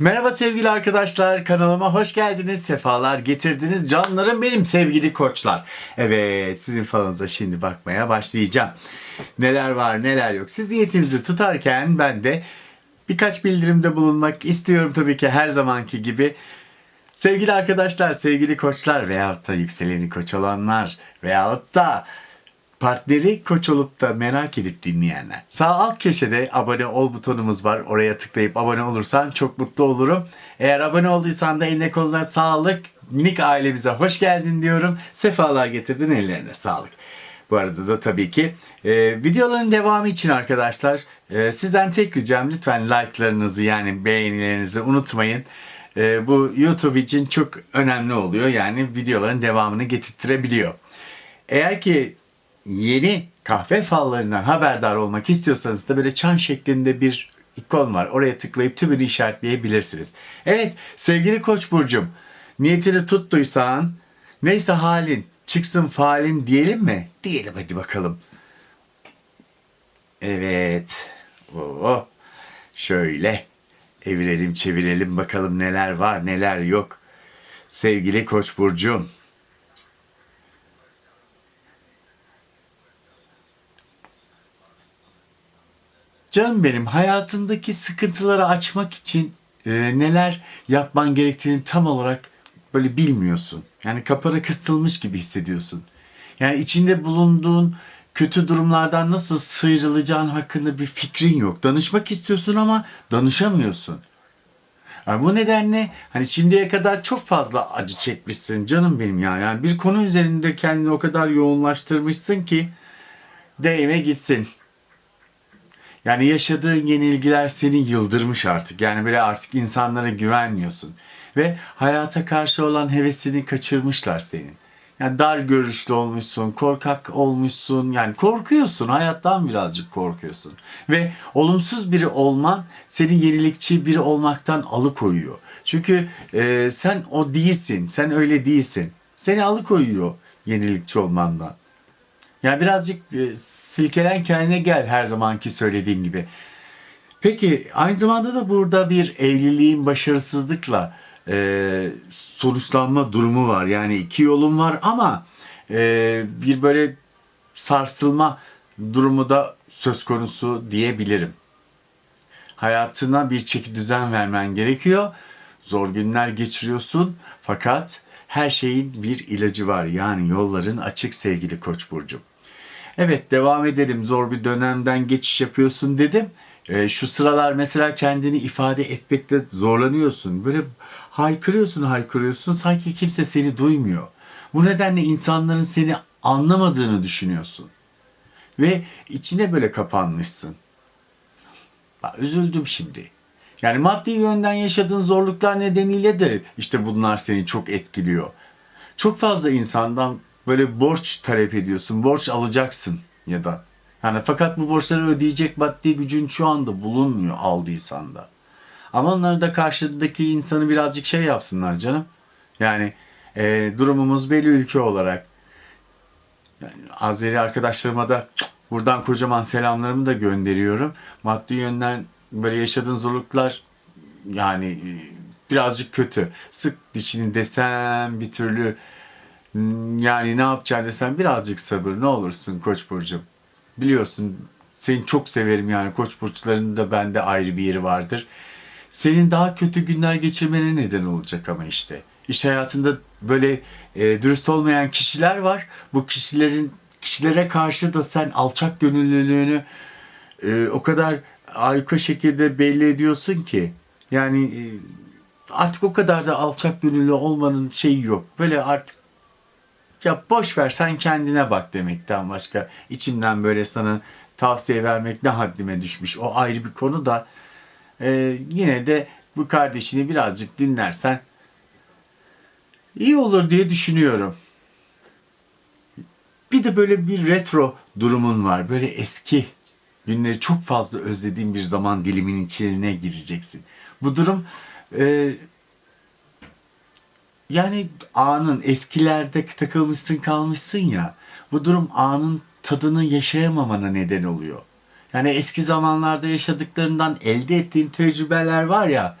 Merhaba sevgili arkadaşlar kanalıma hoş geldiniz sefalar getirdiniz. Canlarım benim sevgili koçlar. Evet sizin falınıza şimdi bakmaya başlayacağım. Neler var neler yok. Siz niyetinizi tutarken ben de birkaç bildirimde bulunmak istiyorum tabii ki her zamanki gibi. Sevgili arkadaşlar, sevgili koçlar veyahut da yükseleni koç olanlar veyahut da partneri koç olup da merak edip dinleyenler. Sağ alt köşede abone ol butonumuz var. Oraya tıklayıp abone olursan çok mutlu olurum. Eğer abone olduysan da eline koluna sağlık. Minik ailemize hoş geldin diyorum. Sefalar getirdin ellerine sağlık. Bu arada da tabii ki e, videoların devamı için arkadaşlar e, sizden tek ricam lütfen like'larınızı yani beğenilerinizi unutmayın. E, bu YouTube için çok önemli oluyor. Yani videoların devamını getirtirebiliyor. Eğer ki yeni kahve fallarından haberdar olmak istiyorsanız da böyle çan şeklinde bir ikon var. Oraya tıklayıp tümünü işaretleyebilirsiniz. Evet sevgili Koç burcum niyetini tuttuysan neyse halin çıksın falin diyelim mi? Diyelim hadi bakalım. Evet. Oo. Şöyle evirelim çevirelim bakalım neler var neler yok. Sevgili Koç burcum. Canım benim hayatındaki sıkıntıları açmak için e, neler yapman gerektiğini tam olarak böyle bilmiyorsun. Yani kapara kısılmış gibi hissediyorsun. Yani içinde bulunduğun kötü durumlardan nasıl sıyrılacağın hakkında bir fikrin yok. Danışmak istiyorsun ama danışamıyorsun. Yani bu nedenle hani şimdiye kadar çok fazla acı çekmişsin canım benim ya. Yani bir konu üzerinde kendini o kadar yoğunlaştırmışsın ki değme gitsin. Yani yaşadığın yenilgiler seni yıldırmış artık. Yani böyle artık insanlara güvenmiyorsun. Ve hayata karşı olan hevesini kaçırmışlar senin. Yani dar görüşlü olmuşsun, korkak olmuşsun. Yani korkuyorsun, hayattan birazcık korkuyorsun. Ve olumsuz biri olman seni yenilikçi biri olmaktan alıkoyuyor. Çünkü e, sen o değilsin, sen öyle değilsin. Seni alıkoyuyor yenilikçi olmandan. Yani birazcık e, silkelen kendine gel her zamanki söylediğim gibi. Peki aynı zamanda da burada bir evliliğin başarısızlıkla e, sonuçlanma durumu var. Yani iki yolun var ama e, bir böyle sarsılma durumu da söz konusu diyebilirim. Hayatına bir çeki düzen vermen gerekiyor. Zor günler geçiriyorsun fakat her şeyin bir ilacı var. Yani yolların açık sevgili Koç burcu. Evet devam edelim. Zor bir dönemden geçiş yapıyorsun dedim. Ee, şu sıralar mesela kendini ifade etmekte zorlanıyorsun. Böyle haykırıyorsun haykırıyorsun sanki kimse seni duymuyor. Bu nedenle insanların seni anlamadığını düşünüyorsun. Ve içine böyle kapanmışsın. Bak, üzüldüm şimdi. Yani maddi yönden yaşadığın zorluklar nedeniyle de işte bunlar seni çok etkiliyor. Çok fazla insandan böyle borç talep ediyorsun, borç alacaksın ya da. Yani fakat bu borçları ödeyecek maddi gücün şu anda bulunmuyor aldıysan da. Ama onlar da karşıdaki insanı birazcık şey yapsınlar canım. Yani e, durumumuz belli ülke olarak. Yani Azeri arkadaşlarıma da buradan kocaman selamlarımı da gönderiyorum. Maddi yönden böyle yaşadığın zorluklar yani e, birazcık kötü. Sık dişini desem bir türlü yani ne yapacaksın desem birazcık sabır ne olursun Koç burcum. Biliyorsun seni çok severim yani Koç burçlarının da bende ayrı bir yeri vardır. Senin daha kötü günler geçirmene neden olacak ama işte. İş hayatında böyle e, dürüst olmayan kişiler var. Bu kişilerin kişilere karşı da sen alçak gönüllülüğünü e, o kadar ayka şekilde belli ediyorsun ki. Yani e, artık o kadar da alçak gönüllü olmanın şeyi yok. Böyle artık ya boş ver sen kendine bak demekten başka içimden böyle sana tavsiye vermek ne haddime düşmüş. O ayrı bir konu da e, yine de bu kardeşini birazcık dinlersen iyi olur diye düşünüyorum. Bir de böyle bir retro durumun var. Böyle eski günleri çok fazla özlediğin bir zaman dilimin içine gireceksin. Bu durum e, yani anın eskilerde takılmışsın kalmışsın ya bu durum anın tadını yaşayamamana neden oluyor. Yani eski zamanlarda yaşadıklarından elde ettiğin tecrübeler var ya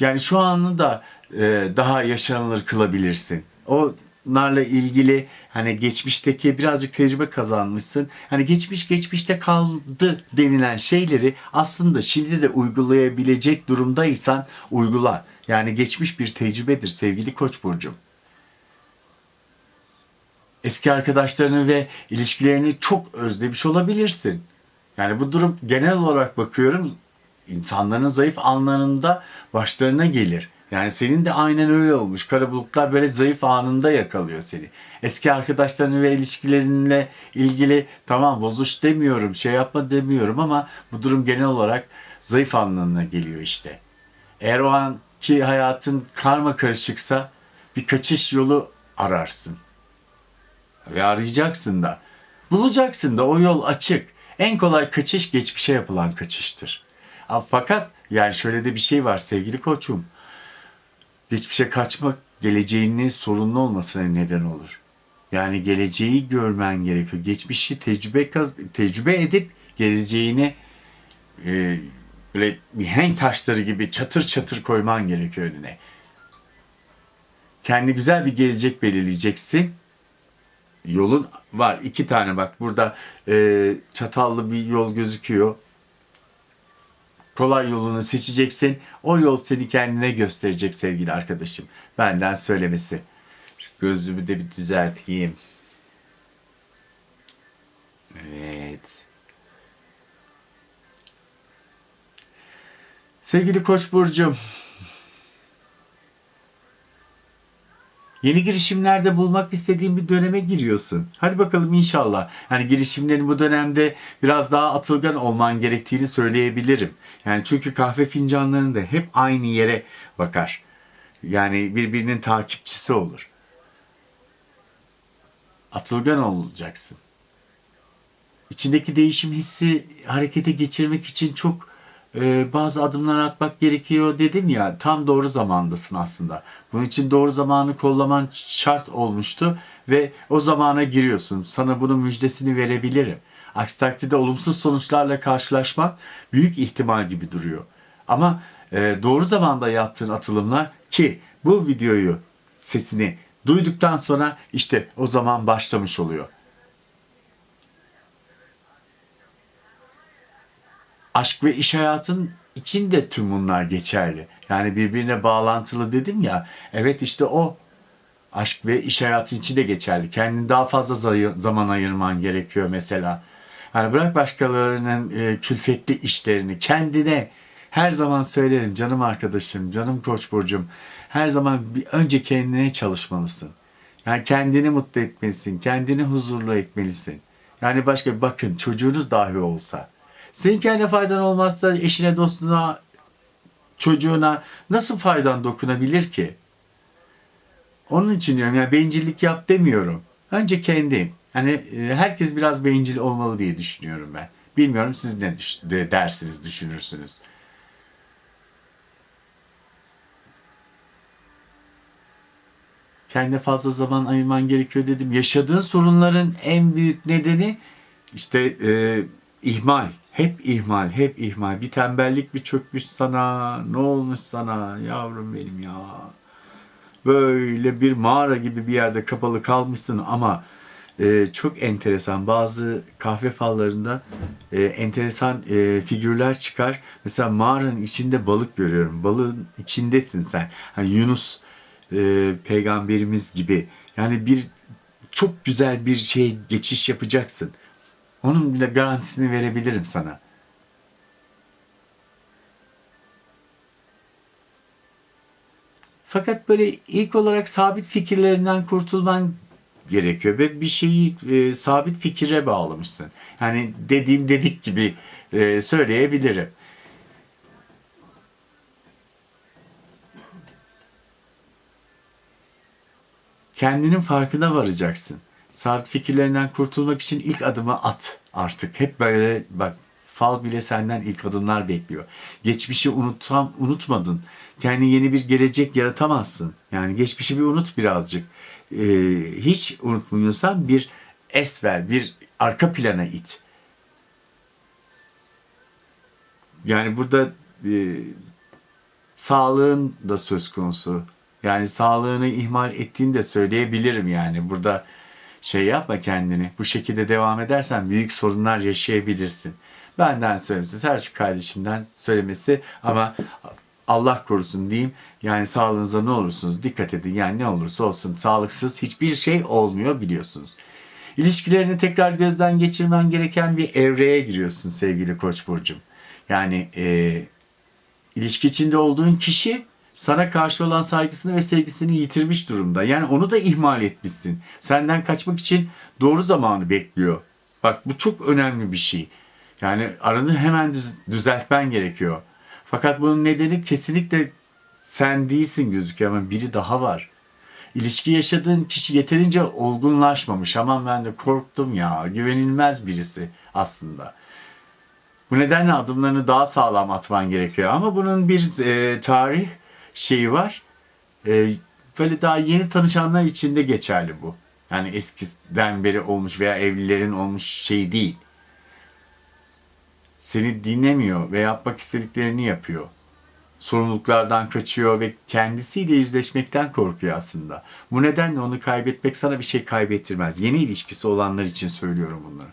Yani şu anı da e, daha yaşanılır kılabilirsin. Onlarla ilgili hani geçmişteki birazcık tecrübe kazanmışsın. Hani geçmiş geçmişte kaldı denilen şeyleri aslında şimdi de uygulayabilecek durumdaysan uygula. Yani geçmiş bir tecrübedir sevgili Koç burcum eski arkadaşlarını ve ilişkilerini çok özlemiş olabilirsin. Yani bu durum genel olarak bakıyorum insanların zayıf anlarında başlarına gelir. Yani senin de aynen öyle olmuş. Kara bulutlar böyle zayıf anında yakalıyor seni. Eski arkadaşların ve ilişkilerinle ilgili tamam bozuş demiyorum, şey yapma demiyorum ama bu durum genel olarak zayıf anlamına geliyor işte. Eğer o anki hayatın karma karışıksa bir kaçış yolu ararsın. Ve arayacaksın da. Bulacaksın da o yol açık. En kolay kaçış geçmişe yapılan kaçıştır. Fakat yani şöyle de bir şey var sevgili koçum. Geçmişe kaçmak geleceğinin sorunlu olmasına neden olur. Yani geleceği görmen gerekiyor. Geçmişi tecrübe tecrübe edip geleceğini e, böyle mihenk taşları gibi çatır çatır koyman gerekiyor önüne. Kendi güzel bir gelecek belirleyeceksin yolun var. iki tane bak burada e, çatallı bir yol gözüküyor. Kolay yolunu seçeceksin. O yol seni kendine gösterecek sevgili arkadaşım. Benden söylemesi. Şu gözlüğümü de bir düzelteyim. Sevgili Koç burcum, Yeni girişimlerde bulmak istediğin bir döneme giriyorsun. Hadi bakalım inşallah. Yani girişimlerin bu dönemde biraz daha atılgan olman gerektiğini söyleyebilirim. Yani çünkü kahve fincanlarında hep aynı yere bakar. Yani birbirinin takipçisi olur. Atılgan olacaksın. İçindeki değişim hissi harekete geçirmek için çok e, bazı adımlar atmak gerekiyor dedim ya tam doğru zamandasın aslında. Bunun için doğru zamanı kollaman şart olmuştu ve o zamana giriyorsun. Sana bunun müjdesini verebilirim. Aksi takdirde olumsuz sonuçlarla karşılaşmak büyük ihtimal gibi duruyor. Ama e, doğru zamanda yaptığın atılımlar ki bu videoyu sesini duyduktan sonra işte o zaman başlamış oluyor. Aşk ve iş hayatın içinde tüm bunlar geçerli. Yani birbirine bağlantılı dedim ya. Evet işte o aşk ve iş hayatı içinde geçerli. Kendini daha fazla zaman ayırman gerekiyor mesela. Yani bırak başkalarının e, külfetli işlerini kendine her zaman söylerim canım arkadaşım, canım koç burcum. Her zaman bir önce kendine çalışmalısın. Yani kendini mutlu etmelisin, kendini huzurlu etmelisin. Yani başka bakın çocuğunuz dahi olsa senin kendine faydan olmazsa eşine, dostuna, çocuğuna nasıl faydan dokunabilir ki? Onun için diyorum yani bencillik yap demiyorum. Önce kendim. Hani e, herkes biraz bencil olmalı diye düşünüyorum ben. Bilmiyorum siz ne düş- de dersiniz, düşünürsünüz. Kendine fazla zaman ayırman gerekiyor dedim. Yaşadığın sorunların en büyük nedeni işte e, ihmal. Hep ihmal, hep ihmal. Bir tembellik bir çökmüş sana. Ne olmuş sana yavrum benim ya. Böyle bir mağara gibi bir yerde kapalı kalmışsın ama e, çok enteresan. Bazı kahve fallarında e, enteresan e, figürler çıkar. Mesela mağaranın içinde balık görüyorum. Balığın içindesin sen. Hani Yunus e, peygamberimiz gibi. Yani bir çok güzel bir şey geçiş yapacaksın. Onun bile garantisini verebilirim sana. Fakat böyle ilk olarak sabit fikirlerinden kurtulman gerekiyor ve bir şeyi e, sabit fikire bağlamışsın. Yani dediğim dedik gibi e, söyleyebilirim. kendinin farkına varacaksın. Sabit fikirlerinden kurtulmak için ilk adımı at artık. Hep böyle bak fal bile senden ilk adımlar bekliyor. Geçmişi unutam, unutmadın. Kendi yeni bir gelecek yaratamazsın. Yani geçmişi bir unut birazcık. Ee, hiç unutmuyorsan bir es ver, bir arka plana it. Yani burada e, sağlığın da söz konusu. Yani sağlığını ihmal ettiğini de söyleyebilirim yani. Burada şey yapma kendini. Bu şekilde devam edersen büyük sorunlar yaşayabilirsin. Benden söylemesi, Selçuk kardeşimden söylemesi ama Allah korusun diyeyim. Yani sağlığınıza ne olursunuz dikkat edin. Yani ne olursa olsun sağlıksız hiçbir şey olmuyor biliyorsunuz. İlişkilerini tekrar gözden geçirmen gereken bir evreye giriyorsun sevgili Koç burcum. Yani e, ilişki içinde olduğun kişi sana karşı olan saygısını ve sevgisini yitirmiş durumda. Yani onu da ihmal etmişsin. Senden kaçmak için doğru zamanı bekliyor. Bak bu çok önemli bir şey. Yani aranı hemen düz- düzeltmen gerekiyor. Fakat bunun nedeni kesinlikle sen değilsin gözüküyor ama biri daha var. İlişki yaşadığın kişi yeterince olgunlaşmamış. Aman ben de korktum ya. Güvenilmez birisi aslında. Bu nedenle adımlarını daha sağlam atman gerekiyor. Ama bunun bir e, tarih şeyi var. E, böyle daha yeni tanışanlar için de geçerli bu. Yani eskiden beri olmuş veya evlilerin olmuş şey değil. Seni dinlemiyor ve yapmak istediklerini yapıyor. Sorumluluklardan kaçıyor ve kendisiyle yüzleşmekten korkuyor aslında. Bu nedenle onu kaybetmek sana bir şey kaybettirmez. Yeni ilişkisi olanlar için söylüyorum bunları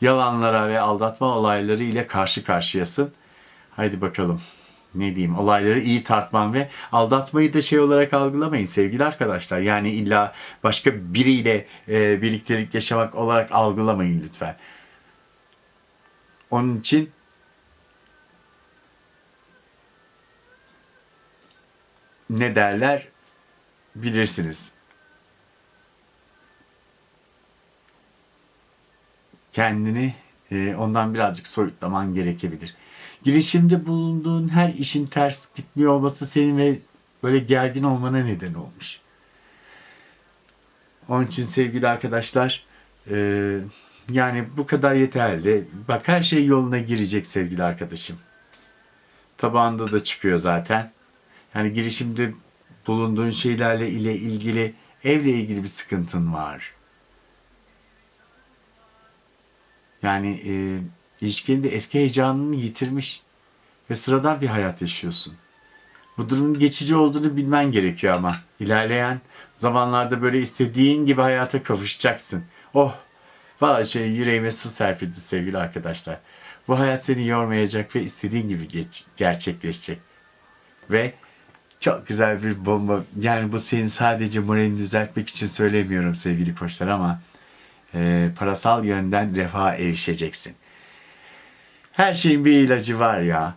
yalanlara ve aldatma olayları ile karşı karşıyasın. Haydi bakalım. Ne diyeyim olayları iyi tartman ve aldatmayı da şey olarak algılamayın sevgili arkadaşlar. Yani illa başka biriyle e, birliktelik yaşamak olarak algılamayın lütfen. Onun için ne derler bilirsiniz. kendini e, ondan birazcık soyutlaman gerekebilir. Girişimde bulunduğun her işin ters gitmiyor olması senin ve böyle gergin olmana neden olmuş. Onun için sevgili arkadaşlar e, yani bu kadar yeterli. Bak her şey yoluna girecek sevgili arkadaşım. Tabağında da çıkıyor zaten. Yani girişimde bulunduğun şeylerle ile ilgili evle ilgili bir sıkıntın var. Yani e, ilişkinde eski heyecanını yitirmiş ve sıradan bir hayat yaşıyorsun. Bu durumun geçici olduğunu bilmen gerekiyor ama ilerleyen zamanlarda böyle istediğin gibi hayata kavuşacaksın. Oh! Vallahi şey yüreğime su serpildi sevgili arkadaşlar. Bu hayat seni yormayacak ve istediğin gibi geç, gerçekleşecek. Ve çok güzel bir bomba. Yani bu senin sadece moralini düzeltmek için söylemiyorum sevgili koçlar ama e, parasal yönden refaha erişeceksin. Her şeyin bir ilacı var ya.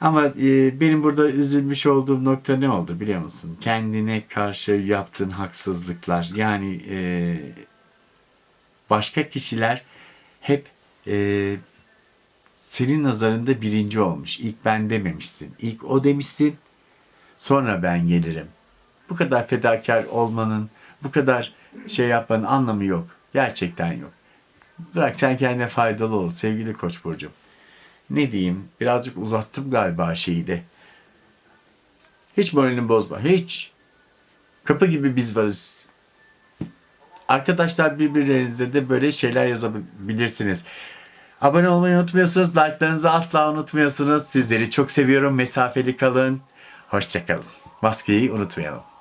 Ama e, benim burada üzülmüş olduğum nokta ne oldu biliyor musun? Kendine karşı yaptığın haksızlıklar. Yani e, başka kişiler hep e, senin nazarında birinci olmuş. İlk ben dememişsin. İlk o demişsin. Sonra ben gelirim. Bu kadar fedakar olmanın, bu kadar şey yapmanın anlamı yok. Gerçekten yok. Bırak sen kendine faydalı ol sevgili Koç burcum. Ne diyeyim? Birazcık uzattım galiba şeyi de. Hiç moralini bozma. Hiç. Kapı gibi biz varız. Arkadaşlar birbirlerinize de böyle şeyler yazabilirsiniz. Abone olmayı unutmuyorsunuz. Like'larınızı asla unutmuyorsunuz. Sizleri çok seviyorum. Mesafeli kalın. Hoşçakalın. Maskeyi unutmayalım.